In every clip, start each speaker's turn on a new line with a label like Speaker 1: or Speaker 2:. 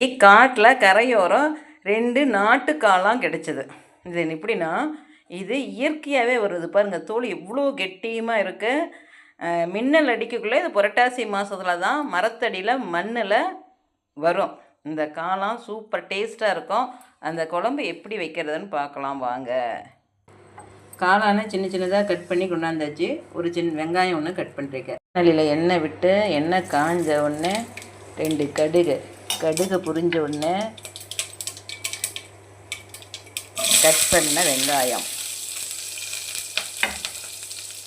Speaker 1: காட்டில் கரையோரம் ரெண்டு நாட்டு காளாம் கிடைச்சது. இது எப்படின்னா இது இயற்கையாகவே வருது. பாருங்கள் தோல் இவ்வளோ கெட்டியமாக இருக்குது மின்னல் அடிக்கக்குள்ளே இது புரட்டாசி மாதத்துல தான் மரத்தடியில் மண்ணில் வரும். இந்த காளாம் சூப்பர் டேஸ்ட்டாக இருக்கும். அந்த குழம்பு எப்படி வைக்கிறதுன்னு பார்க்கலாம் வாங்க. காளான சின்ன சின்னதாக கட் பண்ணி கொண்டாந்தாச்சு. ஒரு சின்ன வெங்காயம் ஒன்று கட் பண்ணிருக்கேன் நல்லில் எண்ணெய் விட்டு எண்ணெய் காஞ்ச உடனே ரெண்டு கடுகு. கடுகு புரிஞ்ச உடனே கட் பண்ண வெங்காயம்.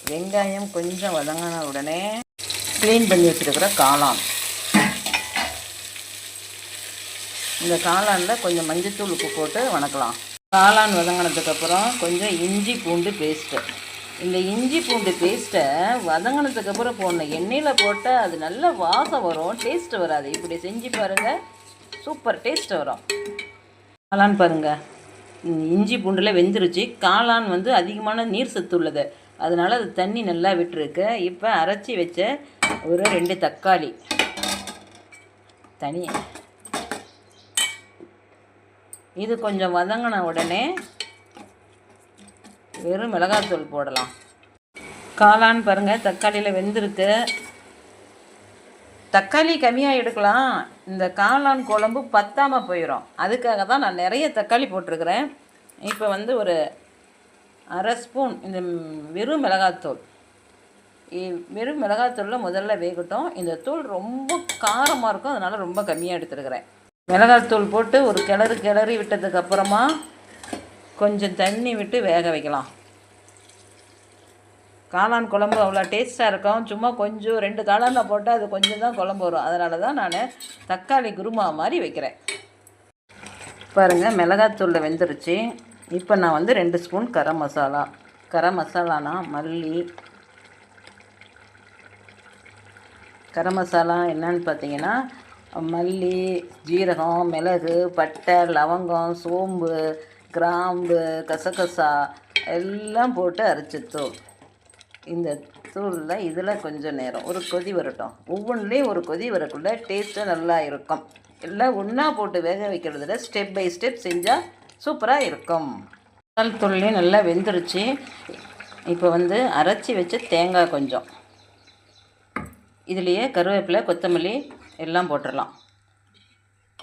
Speaker 1: வெங்காயம் கொஞ்சம் வதங்கின உடனே க்ளீன் பண்ணி வச்சுருக்கிற காளான். இந்த காளானில் கொஞ்சம் மஞ்சத்தூள் உப்பு போட்டு வணக்கலாம். காளான் வதங்கினதுக்கப்புறம் கொஞ்சம் இஞ்சி பூண்டு பேஸ்ட்டு இந்த இஞ்சி பூண்டு பேஸ்ட்டை வதங்கினதுக்கப்புறம் போடணும். எண்ணெயில் போட்டால் அது நல்ல வாசம் வரும். டேஸ்ட் வராது. இப்படி செஞ்சு பாருங்கள் சூப்பர் டேஸ்ட் வரும். காளான் பாருங்கள் இஞ்சி பூண்டில் வெந்துருச்சு. காளான் வந்து அதிகமான நீர் சத்து உள்ளது. அதனால் அது தண்ணி நல்லா விட்டுருக்கு. இப்போ அரைச்சி வச்ச ஒரு ரெண்டு தக்காளி. தனி இது கொஞ்சம் வதங்கின உடனே வெறும் மிளகாத்தூள் போடலாம். காளான் பாருங்கள் தக்காளியில் வெந்திருக்கு. தக்காளி கம்மியாக எடுக்கலாம். இந்த காளான் குழம்பு பத்தாமல் போயிடும் அதுக்காக தான் நான் நிறைய தக்காளி போட்டிருக்கிறேன். இப்போ வந்து ஒரு அரை ஸ்பூன் இந்த வெறும் மிளகாத்தூள். வெறும் மிளகாத்தூளில் முதல்ல வேகட்டும். இந்த தூள் ரொம்ப காரமாக இருக்கும். அதனால் ரொம்ப கம்மியாக எடுத்துருக்கிறேன். மிளகாத்தூள் போட்டு ஒரு கிளறு கிளறி விட்டதுக்கப்புறமா கொஞ்சம் தண்ணி விட்டு வேக வைக்கலாம். காளான் குழம்பு அவ்வளோ டேஸ்ட்டாக இருக்கும். சும்மா கொஞ்சம் ரெண்டு காளானில் போட்டால் அது கொஞ்சம் தான் குழம்பு வரும். அதனால தான் நான் தக்காளி குருமா மாதிரி வைக்கிறேன். பாருங்கள் மிளகாத்தூளில் வெந்துருச்சு. இப்போ நான் வந்து ரெண்டு ஸ்பூன் கரம் மசாலா. கரம் மசாலானா மல்லி. கரம் மசாலா என்னன்னு பார்த்தீங்கன்னா மல்லி ஜீரகம் மிளகு பட்டை லவங்கம் சோம்பு கிராம்பு கசகசா எல்லாம் போட்டு அரைச்ச தூள். இந்த தூளில் இதில் கொஞ்சம் நேரம். ஒரு கொதி வரட்டும். ஒவ்வொன்றுலேயும் ஒரு கொதி வரக்குள்ள டேஸ்ட்டு நல்லா இருக்கும். எல்லாம் ஒன்றா போட்டு வேக வைக்கிறதுல ஸ்டெப் பை ஸ்டெப் செஞ்சால் சூப்பராக இருக்கும். மசால் தூள்லேயும் நல்லா வெந்துருச்சு. இப்போ வந்து அரைச்சி வச்ச தேங்காய் கொஞ்சம். இதுலேயே கருவேப்பிலை கொத்தமல்லி எல்லாம் போட்டுடலாம்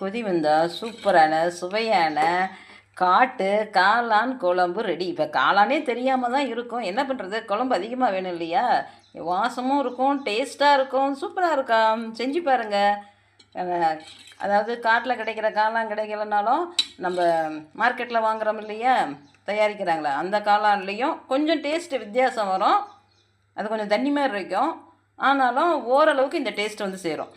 Speaker 1: கொதி வந்தால் சூப்பரான சுவையான காட்டு காளான் குழம்பு ரெடி இப்போ காளானே தெரியாமல் தான் இருக்கும். என்ன பண்ணுறது குழம்பு அதிகமாக வேணும் இல்லையா? வாசமும் இருக்கும் டேஸ்ட்டாக இருக்கும் சூப்பராக இருக்கும் செஞ்சு பாருங்கள் அதாவது காட்டில் கிடைக்கிற காளான் கிடைக்கலனாலும் நம்ம மார்க்கெட்டில் வாங்குறோம் இல்லையா? தயாரிக்கிறாங்களே? அந்த காளான்லேயும் கொஞ்சம் டேஸ்ட்டு வித்தியாசம் வரும். அது கொஞ்சம் தண்ணி மாதிரி இருக்கும். ஆனாலும் ஓரளவுக்கு இந்த டேஸ்ட் வந்து சேரும்.